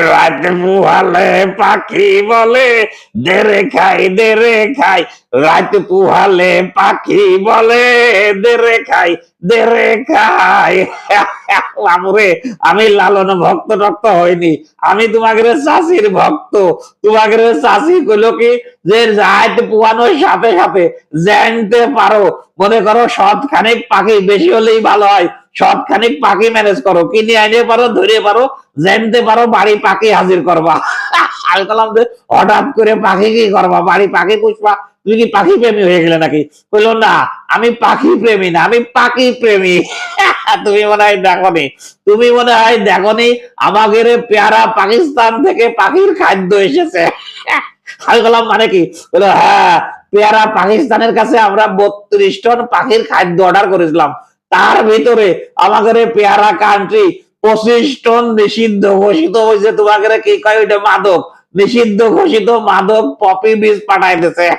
রাত পুহালে পাখি বলে, দেরে খাই দেরে খাই। রাত পুহালে পাখি বলে, দেরে খাই দেরে খাই। বাবুরে আমি লালন ভক্ত টক্ত হইনি। আমি তোমাকে চাষির ভক্ত। তোমাকে চাষি কইল কি, যে রাত পুয়ানোর সাথে সাথে জানতে পারো। মনে করো সৎ খানিক পাখি বেশি হলেই ভালো হয়। সৎখানিক পাখি ম্যানেজ করো। কিনে আইনে পারো, ধরে পারো, জানতে পারো বাড়ি পাখি হাজির করবা। আমি বললাম যে হঠাৎ করে পাখি কি করবা? বাড়ি পাখি পুষবা? তুমি কি পাখি প্রেমী হয়ে গেলে নাকি? বলল না, আমি পাখি প্রেমী না, আমি পাখি প্রেমী। তুমি মনে হয় দেখনি। তুমি মনে হয় দেখনি আমাদের পেয়ারা পাকিস্তান থেকে পাখির খাদ্য এসেছে। আমি বললাম মানে কি? বলল হ্যাঁ পেয়ারা পাকিস্তানের কাছে আমরা বত্রিশ টন পাখির খাদ্য অর্ডার করেছিলাম। তার ভিতরে আমাদের পেয়ারা কান্ট্রি পঁচিশ টন নিষিদ্ধ, ঘোষিত হয়েছে। তোমাকে কি কয় ওইটা মাদক? নিষিদ্ধ ঘোষিত মাদক পপি বীজ পাঠাইতেছে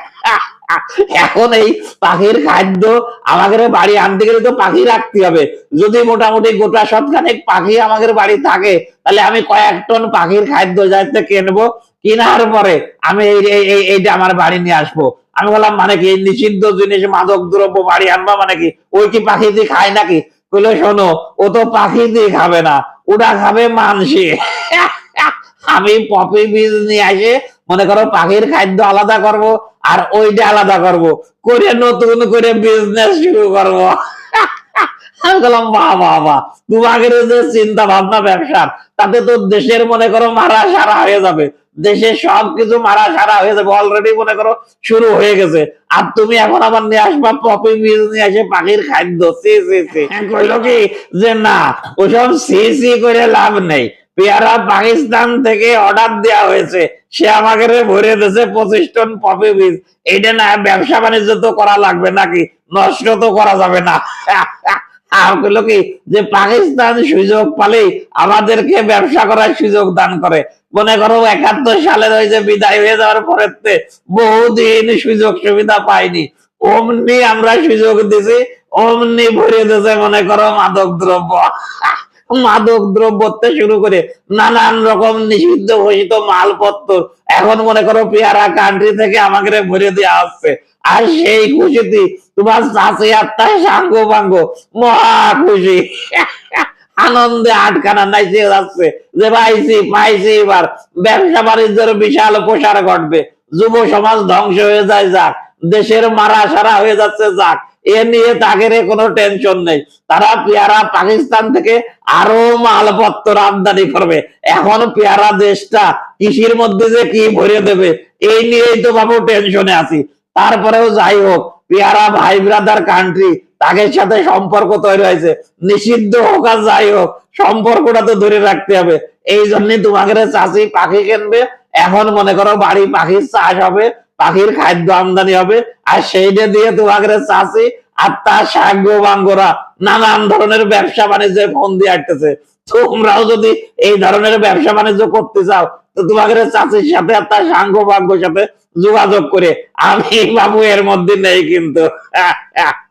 এখন এই পাখির খাদ্য আমাদের বাড়ি আনতে গেলে তো পাখি রাখতে হবে। যদি মোটামুটি গোটা সৎখানেক পাখি আমাদের বাড়ি থাকে, তাহলে আমি কয়েক টন পাখির খাদ্য যাইতে কিনবো, কেনার পরে আমি এই এই- এই- এইটা আমার বাড়ি নিয়ে আসব। আমি বললাম মানে কি নিষিদ্ধ জিনিস মাদক দ্রব্য বাড়ি আনবা মানে কি? ওই কি পাখি দিয়ে খায় নাকি? বলে শোনো, ও তো পাখি দিয়ে খাবে না, ওটা খাবে মানসি। আমি পপি বীজ নিয়ে আসে মনে করো পাখির খাদ্য আলাদা করব আর ওইটা আলাদা করব। করে নতুন করে বিজনেস শুরু করব। আমি বললাম বাহ বাহ বাহ তোমাদের যে চিন্তা ভাবনা ব্যবসার তাতে তো দেশের মনে করো মারা সারা হয়ে যাবে। দেশের সবকিছু মারা সারা হয়ে যাবে। অলরেডি মনে করো শুরু হয়ে গেছে। আর তুমি এখন আবার নিয়ে আসবা পপি বীজ নিয়ে আসে পাখির খাদ্য সি সি সি। কইলো কি? যে না ওসব সি সি করে লাভ নেই। পেয়ারা পাকিস্তান থেকে অর্ডার দেওয়া হয়েছে। সে আমাকে ভরে দিয়েছে পঁচিশ টন পপি বীজ এইটা না ব্যবসা বাণিজ্য তো করা লাগবে নাকি? নষ্ট তো করা যাবে না। কি, যে পাকিস্তান সুযোগ পালেই আমাদেরকে ব্যবসা করার সুযোগ দান করে। মনে করো একাত্তর সালের ওই যে বিদায় হয়ে যাওয়ার পরে বহুদিন সুযোগ সুবিধা পাইনি। অমনি আমরা সুযোগ দিছি, অমনি ভরে দিয়েছে মনে করো মাদক দ্রব্য মাদক দ্রব্যতে শুরু করে নানান রকম নিষিদ্ধ ঘোষিত মালপত্র। এখন মনে করো পেয়ারা কান্ট্রি থেকে আমাকে ভরে দেওয়া হচ্ছে আর সেই খুশিতে তোমার চাষি আত্মায় সাঙ্গ বাঙ্গ, মহা খুশি। আনন্দে আটকানা নাইচে যাচ্ছে। যে পাইছি পাইছি এবার। ব্যবসা বাণিজ্যের বিশাল প্রসার ঘটবে। যুব সমাজ ধ্বংস হয়ে যায় যাক। দেশের মারা সারা হয়ে যাচ্ছে, যাক। এ নিয়ে তাদের কোনো টেনশন নেই। তারা পেয়ারা পাকিস্তান থেকে আরও মালপত্র আমদানি করবে। এখন পেয়ারা দেশটা কৃষির মধ্যে যে কি ভরে দেবে, এই নিয়েই তো বাবু টেনশনে আছি। তারপরেও যাই হোক, পেয়ারা ভাই ব্রাদার কান্ট্রি তাদের সাথে সম্পর্ক তৈরি হয়েছে। নিষিদ্ধ হোক আর যাই হোক, সম্পর্কটা তো ধরে রাখতে হবে। এই জন্যই তোমাকে চাষি পাখি কিনবে, এখন মনে করো বাড়ি পাখির চাষ হবে। পাখির খাদ্য আমদানি হবে, আর সেইটা দিয়ে তোমাকে চাষি আর তার সাঙ্গ বাঙ্গরা নানান ধরনের ব্যবসা বাণিজ্যের ফোন দিয়ে আটতেছে তোমরাও যদি এই ধরনের ব্যবসা বাণিজ্য করতে চাও, তো তোমাকে চাষির সাথে আর তার সাঙ্গ বাঙ্গর সাথে যোগাযোগ করে। আমি বাবু এর মধ্যে নেই কিন্তু।